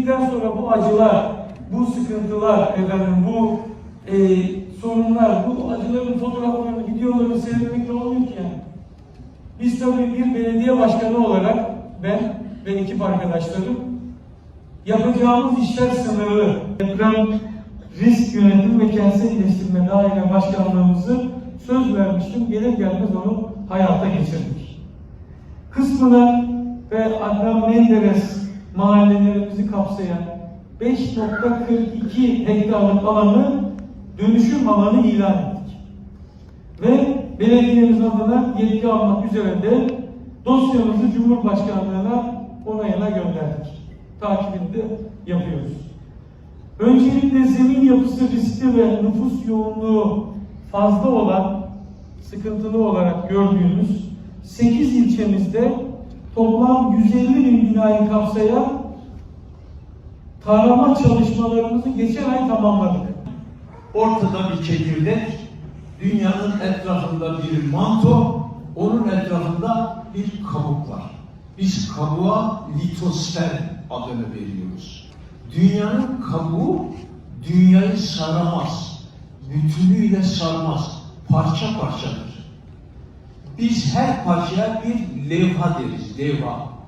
bittikten sonra bu acılar, bu sıkıntılar, efendim bu e, sorunlar, bu acıların fotoğraflarını, videolarını seyretmekle olmuyor ki yani. Biz tabii bir belediye başkanı olarak ben ve ekip arkadaşlarım yapacağımız işler sınırlı. Deprem risk yönetim ve kentsel iyileştirme daire başkanlığımızı söz vermiştim. Gelir gelmez onu hayata geçirdik. Kısmına ve Adnan Menderes mahallelerimizi kapsayan 5.42 hektarlık alanı dönüşüm alanı ilan ettik. Ve belediyemiz adına yetki almak üzere de dosyamızı Cumhurbaşkanlığına onayına gönderdik. Takibini de yapıyoruz. Öncelikle zemin yapısı riskli ve nüfus yoğunluğu fazla olan, sıkıntılı olarak gördüğümüz 8 ilçemizde toplam 150 bin binayı kapsayan tarama çalışmalarımızı geçen ay tamamladık. Ortada bir çekirdek, dünyanın etrafında bir manto, onun etrafında bir kabuk var. Biz kabuğa litosfer adını veriyoruz. Dünyanın kabuğu dünyayı saramaz, bütünüyle sarmaz, parça parçadır. Biz her parçaya bir levha deriz, levha.